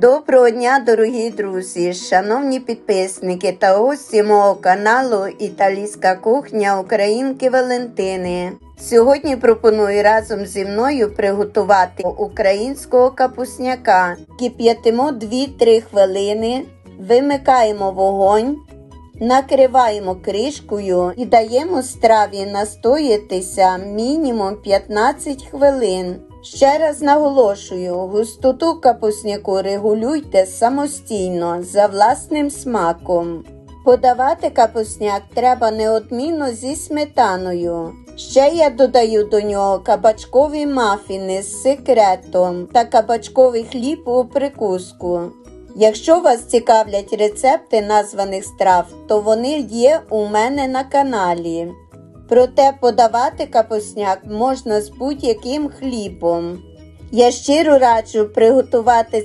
Доброго дня, дорогі друзі, шановні підписники та гості мого каналу Італійська кухня Українки Валентини. Сьогодні пропоную разом зі мною приготувати українського капусняка. Кип'ятимо 2-3 хвилини, вимикаємо вогонь, накриваємо кришкою і даємо страві настоятися мінімум 15 хвилин. Ще раз наголошую, густоту капусняку регулюйте самостійно за власним смаком. Подавати капусняк треба неодмінно зі сметаною. Ще я додаю до нього кабачкові мафіни з секретом та кабачковий хліб у прикуску. Якщо вас цікавлять рецепти названих страв, то вони є у мене на каналі. Проте подавати капусняк можна з будь-яким хлібом. Я щиро раджу приготувати